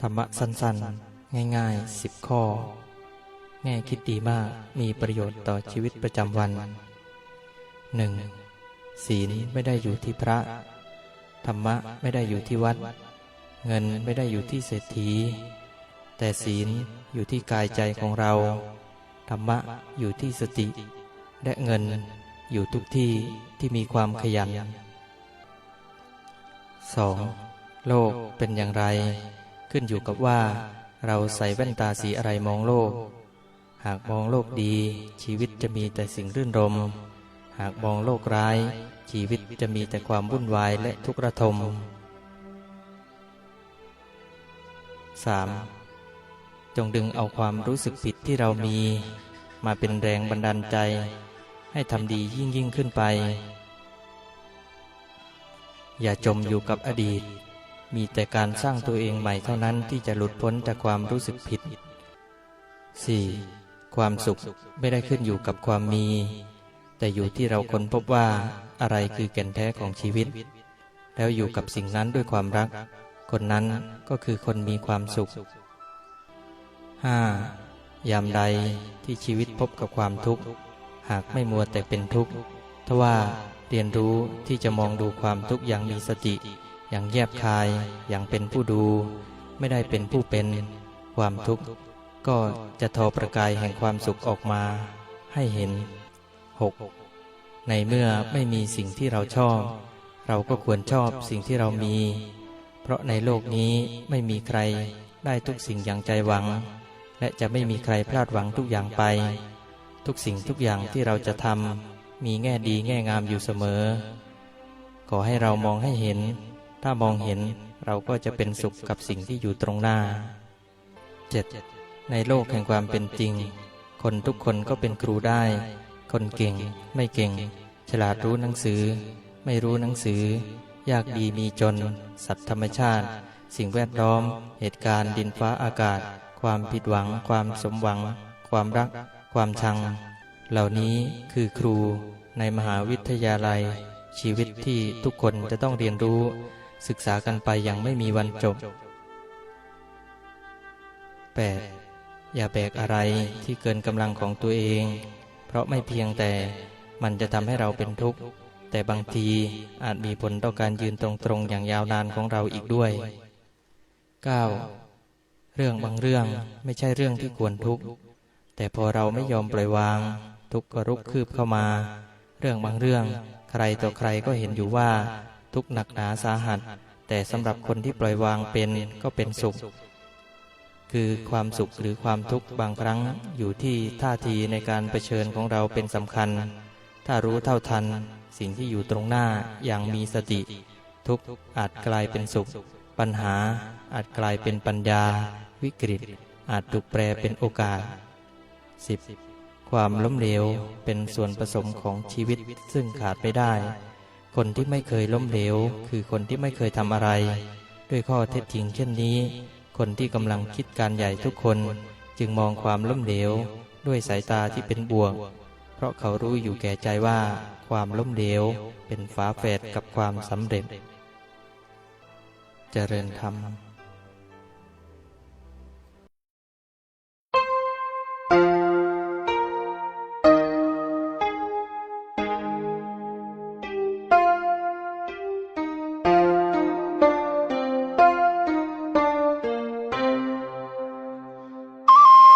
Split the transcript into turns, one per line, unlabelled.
ธรรมะสั้นๆ ง่ายๆสิบข้อ แง่คิดดีมากมีประโยชน์ต่อชีวิตประจำวัน 1. ศีลไม่ได้อยู่ที่พระ ธรรมะไม่ได้อยู่ที่วัด เงินไม่ได้อยู่ที่เศรษฐี แต่ศีลอยู่ที่กายใจของเรา ธรรมะอยู่ที่สติ และเงินอยู่ทุกที่ที่มีความขยัน 2. โลกเป็นอย่างไร ขึ้นอยู่กับว่า เราใส่แว่นตาสีอะไรมองโลก หากมองโลกดี ชีวิตจะมีแต่สิ่งรื่นรม หากมองโลกร้าย ชีวิตจะมีแต่ความวุ่นวายและทุกข์ระทม 3. จงดึงเอาความรู้สึกผิดที่เรามี มาเป็นแรงบันดาลใจ ให้ทำดียิ่งยิ่งขึ้นไป อย่าจมอยู่กับอดีต มีแต่การสร้างตัวเองใหม่เท่านั้นที่จะหลุดพ้นจากความรู้สึกผิด 4. ความสุขไม่ได้ขึ้นอยู่กับความมี แต่อยู่ที่เราค้นพบว่าอะไรคือแก่นแท้ของชีวิต แล้วอยู่กับสิ่งนั้นด้วยความรัก คนนั้นก็คือคนมีความสุข 5. ยามใดที่ชีวิตพบกับความทุกข์ หากไม่มัวแต่เป็นทุกข์ทว่าเรียนรู้ที่จะมองดูความทุกข์อย่างมีสติ อย่างแยบคายอย่างเป็นผู้ดู ไม่ได้เป็นผู้เป็น ความทุกข์ ก็จะทอประกายแห่งความสุขออกมาให้เห็น 6. ในเมื่อไม่มีสิ่งที่เราชอบ เราก็ควรชอบสิ่งที่เรามี เพราะในโลกนี้ไม่มีใครได้ทุกสิ่งอย่างใจหวัง และจะไม่มีใครพลาดหวังทุกอย่างไป ทุกสิ่งทุกอย่างที่เราจะทำมีแง่ดีแง่งามอยู่เสมอ ขอให้เรามองให้เห็น ถ้ามองเห็นเราก็จะเป็นสุขกับสิ่งที่อยู่ตรงหน้า 7. ในโลกแห่งความเป็นจริง คนทุกคนก็เป็นครูได้ คนเก่ง ไม่เก่ง ฉลาดรู้หนังสือ ไม่รู้หนังสือ ยากดีมีจน สัตว์ธรรมชาติ สิ่งแวดล้อม เหตุการณ์ดินฟ้าอากาศ ความผิดหวัง ความสมหวัง ความรัก ความชัง เหล่านี้คือครูในมหาวิทยาลัย ชีวิตที่ทุกคนจะต้องเรียนรู้ ศึกษากันไปย่างไม่มีวันจบ 8. อย่าแบกอะไรที่เกินกำลังของตัวเอง เพราะไม่เพียงแต่มันจะทำให้เราเป็นทุกข์ แต่บางทีอาจมีผลต่อการยืนตรงๆ อย่างยาวนานของเราอีกด้วย 9. เรื่องบางเรื่องไม่ใช่เรื่องที่ควรทุกข์ แต่พอเราไม่ยอมปล่อยวาง ทุกข์ก็รุกคืบเข้ามา เรื่องบางเรื่องใครต่อใครก็เห็นอยู่ว่า ทุกหนักหนาสาหัส แต่สำหรับคนที่ปล่อยวางเป็นก็เป็นสุข คือความสุขหรือความทุกข์บางครั้งอยู่ที่ท่าทีในการเผชิญของเราเป็นสำคัญ ถ้ารู้เท่าทัน สิ่งที่อยู่ตรงหน้าอย่างมีสติ ทุกข์อาจกลายเป็นสุข ปัญหาอาจกลายเป็นปัญญา วิกฤต อาจถูกแปลเป็นโอกาส 10. ความล้มเหลวเป็นส่วนผสมของชีวิตซึ่งขาดไม่ได้ คนที่ไม่เคยล้มเหลว คือคนที่ไม่เคยทำอะไร ด้วยข้อเท็จจริงเช่นนี้ คนที่กำลังคิดการใหญ่ทุกคน จึงมองความล้มเหลว ด้วยสายตาที่เป็นบวก เพราะเขารู้อยู่แก่ใจว่า ความล้มเหลว เป็นฝาแฝดกับความสำเร็จจเจริญธรรม